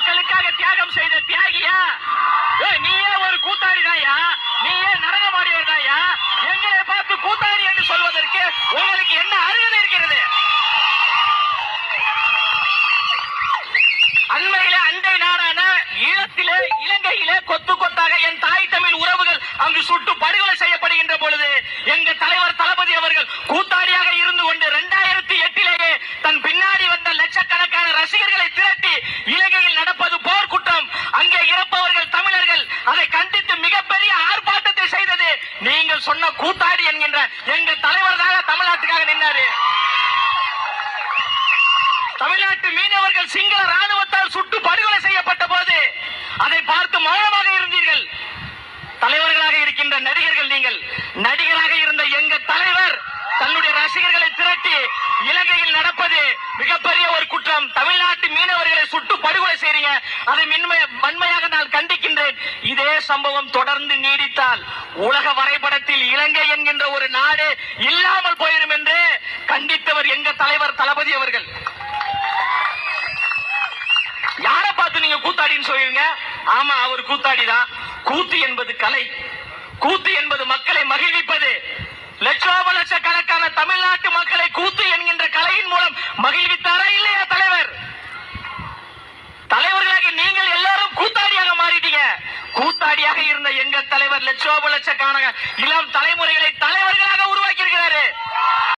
மக்களுக்காக தியாகம் செய்த தியாகியா? நீயே ஒரு கூத்தாடிதாயா நீயே நரகமாடியவர்தாயா எங்களை பார்த்து கூத்தாடி என்று சொல்வதற்கு உங்களுக்கு என்ன அருகதை இருக்கிறது? அண்மையிலே அண்டை நாடான ஈழத்திலே இலங்கையிலே கொத்து கொத்தாக என் தாய் தமிழ் உறவுகள் அங்கு சுட்டு படுகொலை செய்யப்படுகின்ற பொழுது எங்க தலைவர் தளபதி அவர்கள் கூத்தாடியாக இருந்து கொண்டு இரண்டாயிரத்தி எட்டிலேயே தன் பின்னாடி வந்த லட்சக்கணக்கான ரசிகர்களை திரட்டி இலங்கையில் நடப்பது போர் குற்றம் அங்கே இறப்பவர்கள் தமிழர்கள் அதை கண்டித்து மிகப்பெரிய ஆர்ப்பாட்டத்தை செய்தது நீங்கள் சொன்ன கூத்தாடி என்கின்ற எங்க தலைவர் தமிழ்நாட்டுக்காக நின்றாரு தமிழ்நாட்டு மீனவர்கள் சிங்கள ராணுவத்தால் சுட்டு படுகொலை செய்யப்பட்ட போது அதை பார்த்து மௌனமாக இருந்தீர்கள். தலைவர்களாக இருக்கின்ற நடிகர்கள் நீங்கள் நடிகராக இருந்த எங்க தலைவர் தன்னுடைய ரசிகர்களை திரட்டி இலங்கையில் நடப்பது மிகப்பெரிய ஒரு குற்றம். தமிழ்நாட்டு மீனவர்களை சுட்டு படுகொலை செய்றீங்க அதை வன்மையாக நான் கண்டிக்கின்றேன். இதே சம்பவம் தொடர்ந்து நீடித்தால் உலக வரைபடத்தில் இலங்கை என்கின்ற ஒரு நாடு இல்லாமல் போயிடும் என்று கண்டித்தவர் எங்க தலைவர் தளபதி அவர்கள். யாரை பார்த்து நீங்க கூத்தாடின்னு சொல்லுவீங்க ஆமா அவர் கூத்தாடி தான். கூத்து என்பது கலை. கூத்து என்பது மக்களை மகிழ்விப்பது. லட்சோப லட்சக்கணக்கான தமிழ்நாட்டு மக்களை கூத்து என்கின்ற கலையின் மூலம் மகிழ்வித்தாரா இல்லை தலைவர் தலைவர்களாக நீங்கள் எல்லாரும் கூத்தாடியாக மாறிட்டீங்க கூத்தாடியாக இருந்த எங்க தலைவர் லட்சோப லட்சக்கான இளம் தலைமுறைகளை தலைவர்களாக உருவாக்கி இருக்கிறாரு